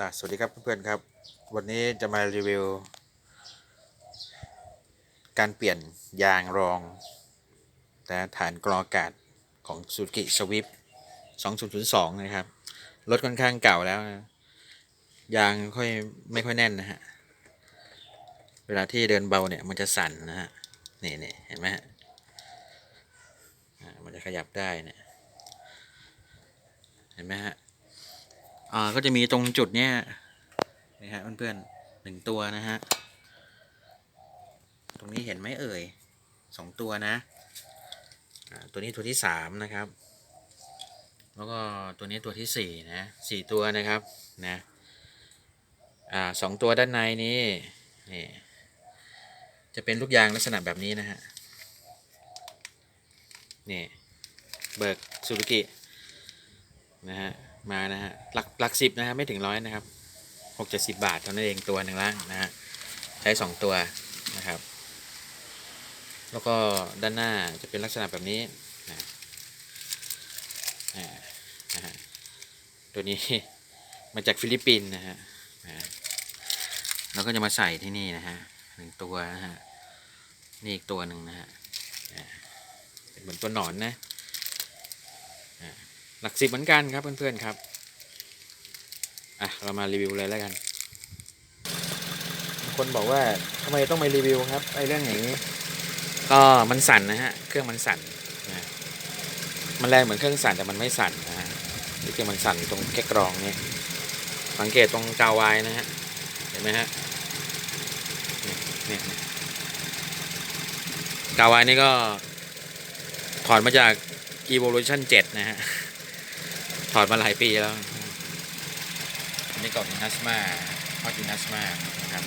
อะสวัสดีครับเพื่อนๆครับ วันนี้จะมารีวิว การเปลี่ยนยางรองแต่ฐานกรองอากาศของ Suzuki Swift 2002 นะครับ รถค่อนข้างเก่าแล้วนะยางค่อยไม่ค่อยแน่นนะฮะ เวลาที่เดินเบาเนี่ยมันจะสั่นนะฮะ นี่นี่เห็นไหมฮะมันจะขยับได้เนี่ย เห็นไหมฮะ อ่าก็จะมีตรงจุดเนี้ยนะฮะเพื่อนๆหนึ่งตัวนะฮะ ตรงนี้เห็นไหมเอ่ยสองตัวนะตัวนี้ตัวที่สามนะครับ แล้วก็ตัวนี้ตัวที่สี่นะสี่ตัวนะครับนะอ่าสองตัวด้านในนี้นี่จะเป็นลูกยางลักษณะแบบนี้นะฮะนี่เบิกซูซูกินะฮะ มานะฮะหลักหลักสิบนะฮะไม่ถึงร้อยนะครับหกเจ็ดสิบบาทเท่านั้นเองตัวหนึ่งล่างนะฮะใช้สองตัวนะครับ แล้วก็ด้านหน้าจะเป็นลักษณะแบบนี้นะอ่านะฮะตัวนี้มาจากฟิลิปปินส์นะฮะแล้วก็จะมาใส่ที่นี่นะฮะหนึ่งตัวนะฮะนี่อีกตัวหนึ่งนะฮะอ่าเป็นเหมือนตัวหนอนนะ หลักสิบเหมือนกันครับเพื่อนๆครับ อะเรามารีวิวเลยแล้วกัน คนบอกว่าทำไมต้องมารีวิวครับไอ้เรื่องอย่างนี้ ก็มันสั่นนะฮะเครื่องมันสั่นนะมันแรงเหมือนเครื่องสั่นแต่มันไม่สั่นนะฮะที่จริงมันสั่นตรงแค่กรองเนี่ยสังเกตตรงกาวายนะฮะเห็นไหมฮะเนี่ยเนี่ยเนี่ยกาวายนี่ก็ถอนมาจาก Evolution 7 นะฮะ ถอดมาหลายปีแล้วอันนี้กล่องอินัสมาฮอตอินัสมานะครับ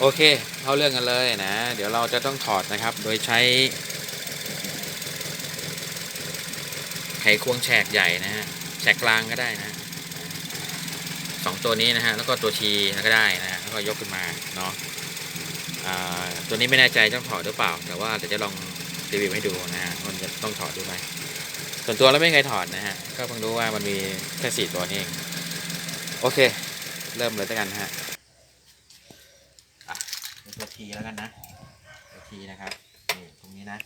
โอเคเข้าเรื่องกันเลยนะ เดี๋ยวเราจะต้องถอดนะครับ โดยใช้ ไขควงแฉกใหญ่นะฮะแฉกกลางก็ได้นะสองตัวนี้นะฮะแล้วก็ตัวทีก็ได้นะฮะแล้วก็ยกขึ้นมาเนาะอ่าตัวนี้ไม่แน่ใจต้องถอดหรือเปล่า แต่ว่าเดี๋ยวจะลองรีวิวให้ดูนะฮะมันจะต้องถอดดูไหม ส่วนตัวแล้วไม่เคยถอดนะฮะ ก็เพิ่งรู้ว่ามันมีแค่สี่ตัวนี้เอง โอเค เริ่มเลยแล้วกันฮะอะเป็นตัวทีแล้วกันนะ ตัวทีนะครับนี่ตรงนี้นะ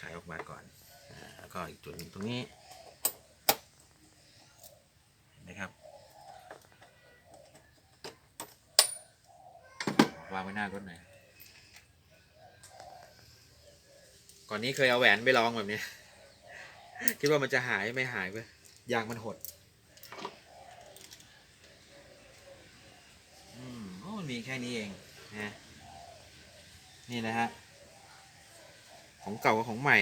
ขายออกมาก่อนอ่าแล้วก็อีกจุดหนึ่งตรงนี้ เห็นไหมครับวางไว้หน้ารถหน่อย ก่อนนี้เคยเอาแหวนไปลองแบบนี้ คิดว่ามันจะหายไม่หายเว้ยยางมันหดอืมโอ้มันมีแค่นี้เองนะนี่นะฮะของเก่ากับของใหม่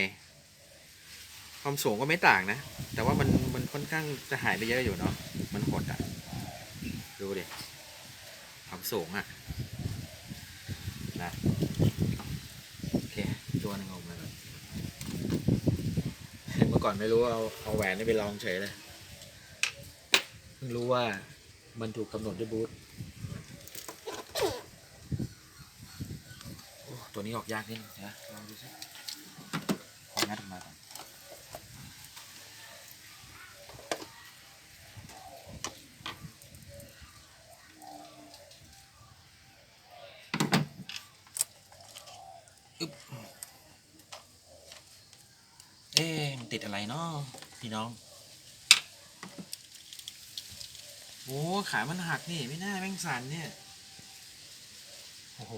ความสูงก็ไม่ต่างนะ แต่ว่ามันมันค่อนข้างจะหายไปเยอะอยู่เนาะมันหดอะ ดูดิความสูงอะนะโอเคตัวหนึงออกมาแล้ว เมื่อก่อนไม่รู้เอาเอาแหวนนี่ไปลองเฉยเลยเพิ่งรู้ว่ามันถูกกำหนดด้วยบูทตัวนี้ออกยากนิดนึงนะลองดูสิของัดออกมาก่อน เอ๊มันติดอะไรเนาะพี่น้อง โอ้ขามันหักนี่ไม่น่าแม่งสันเนี่ย โอ้โห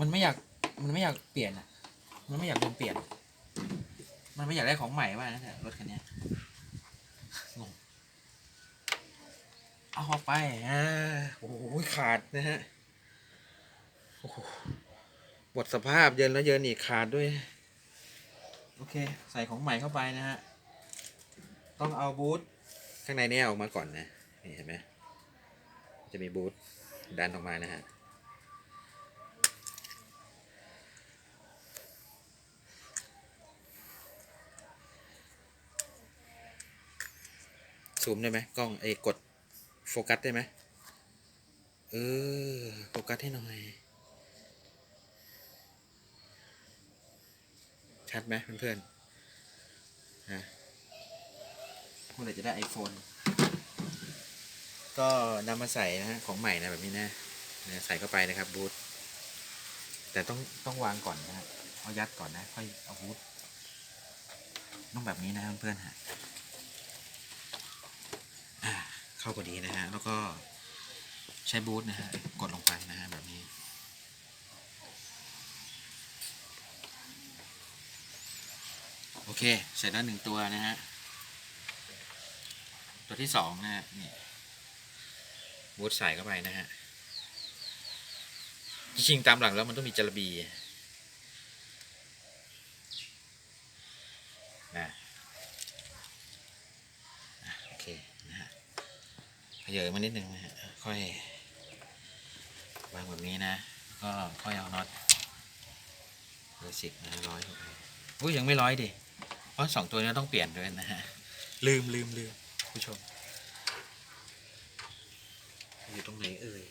มันไม่อยากมันไม่อยากเปลี่ยนอะ มันไม่อยากโดนเปลี่ยน มันไม่อยากได้ของใหม่ว่านั่นแหละรถคันนี้งงเอาออกไปอ่าโอ้โหขาดนะฮะโอ้โห หมดสภาพเยินแล้วเยินอีกขาดด้วย โอเค ใส่ของใหม่เข้าไปนะฮะ ต้องเอาบูทข้างในนี้ออกมาก่อนนะ นี่เห็นไหมจะมีบูทดันออกมานะฮะซูมได้ไหมกล้องเอยกดโฟกัสได้ไหมเออโฟกัสให้หน่อย ชัดไหมเพื่อนๆนะเมื่อไหร่จะได้ iPhone ก็นำมาใส่นะฮะของใหม่นะแบบนี้นะใส่เข้าไปนะครับบูทแต่ต้องต้องวางก่อนนะฮะเอายัดก่อนนะค่อยเอาบูทต้องแบบนี้นะเพื่อนๆฮะอ่าเข้าพอดีนะฮะแล้วก็ใช้บูทนะฮะกดลงไปนะฮะแบบนี้ โอ เค เสร็จแล้วหนึ่งตัวนะฮะ ตัวที่สองนะฮะ นี่บูทใส่เข้าไปนะฮะ จริงๆตามหลังแล้วมันต้องมีจระบีนะโอเค นะฮะขยเยมานิดหนึ่งนะฮะ ค่อยวางแบบนี้นะ ก็ค่อยเอาน็อตเบอร์สิบนะร้อยเข้าไปอุ้ยยังไม่ร้อยดิ เพราะสองตัวนี้ต้องเปลี่ยนด้วยนะฮะ ลืมลืมลืมผู้ชม อยู่ตรงไหนเอ่ย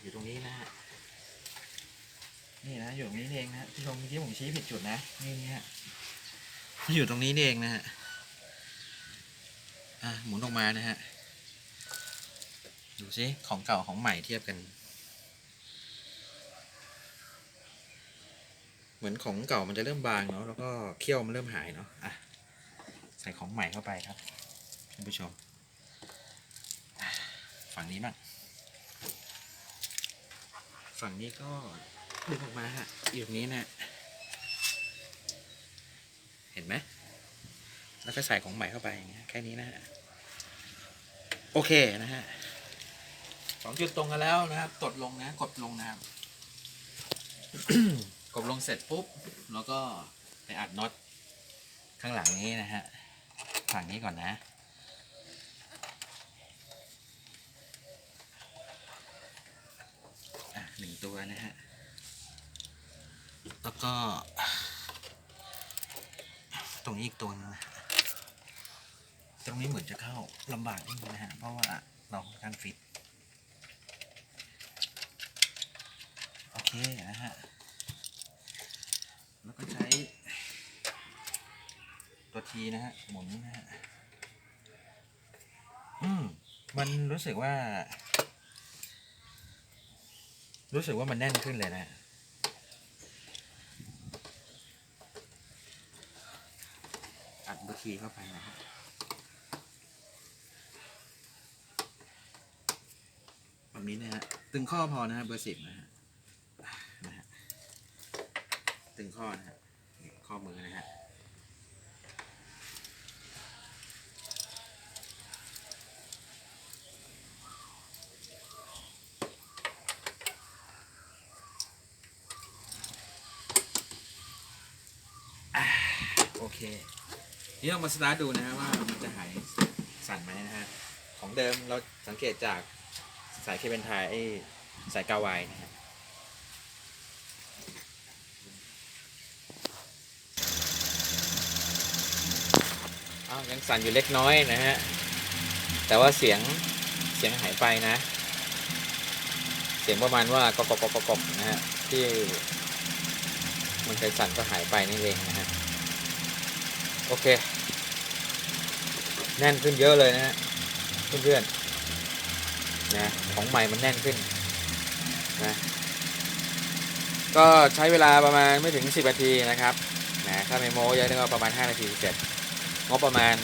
อยู่ตรงนี้นะฮะ นี่นะอยู่ตรงนี้นี่เองนะฮะผู้ชมเมื่อกี้ผมชี้ผิดจุดนะ นี่นี่ฮะที่อยู่ตรงนี้นี่เองนะฮะ อะหมุนออกมานะฮะ ดูสิของเก่าของใหม่เทียบกัน เหมือนของเก่ามันจะเริ่มบางเนาะแล้วก็เขี้ยวมันเริ่มหายเนาะอะใส่ของใหม่เข้าไปครับท่านผู้ชม ฝั่งนี้บ้างฝั่งนี้ก็ดึงออกมาฮะอยู่ตรงนี้นะเห็นไหมแล้วก็ใส่ของใหม่เข้าไปอย่างเงี้ยแค่นี้นะฮะโอเคนะฮะสองจุดตรงกันแล้วนะครับกดลงนะกดลงนะครับ กดลงเสร็จปุ๊บ แล้วก็ไปอัดน็อตข้างหลังนี้นะฮะ ฝั่งนี้ก่อนนะ อะหนึ่งตัวนะฮะ แล้วก็ ตรงนี้อีกตัวนึงนะฮะตรงนี้เหมือนจะเข้าลำบากนิดนึงนะฮะ เพราะว่าเราค่อนข้างฟิต โอเคนะฮะ แล้วก็ใช้ ตัวทีนะฮะ หมุนนะฮะ อืม มันรู้สึกว่า รู้สึกว่ามันแน่นขึ้นเลยนะอัดตัวทีเข้าไปนะครับแบบนี้นะฮะ ตึงข้อพอนะฮะเบอร์สิบนะฮะ นะฮะ ตึงข้อนะฮะ ข้อมือนะฮะ เคเดี๋ยวเรามาสตาร์ทดูนะฮะว่ามันจะหายสั่นไหมนะฮะของเดิมเราสังเกตจากสายเคเบิลไทยไอ้สายกาวายนะฮะอ้าวยังสั่นอยู่เล็กน้อยนะฮะแต่ว่าเสียงเสียงหายไปนะ เสียงประมาณว่ากกกกกกนะฮะที่มันเคยสั่นก็หายไปนี่เองนะฮะ โอเค แน่นขึ้นเยอะเลยนะฮะเพื่อนๆนะของใหม่มันแน่นขึ้นนะก็ใช้เวลาประมาณไม่ถึง 10นาทีนะครับนะถ้าไม่โม้เยอะก็ประมาณ 5 นาทีเสร็จงบประมาณ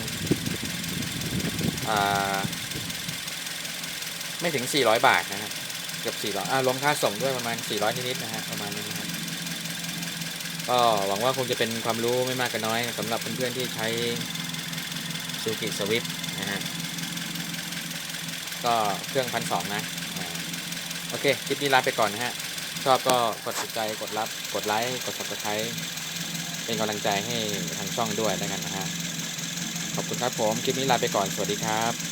อ่าไม่ถึง 400 บาทนะฮะเกือบ400อ่ารวมค่าส่งด้วยประมาณ 400 นิดๆนะฮะประมาณนี้ ก็หวังว่าคงจะเป็นความรู้ไม่มากก็น้อยสำหรับเพื่อนๆที่ใช้ซูกิสวิฟนะฮะก็เครื่องพันสองนะโอเค คลิปนี้ลาไปก่อนนะฮะ ชอบก็กดติดใจกดรับกดไลค์ กด subscribe เป็นกำลังใจให้ทางช่องด้วยแล้วกันนะฮะ ขอบคุณครับผม คลิปนี้ลาไปก่อน สวัสดีครับ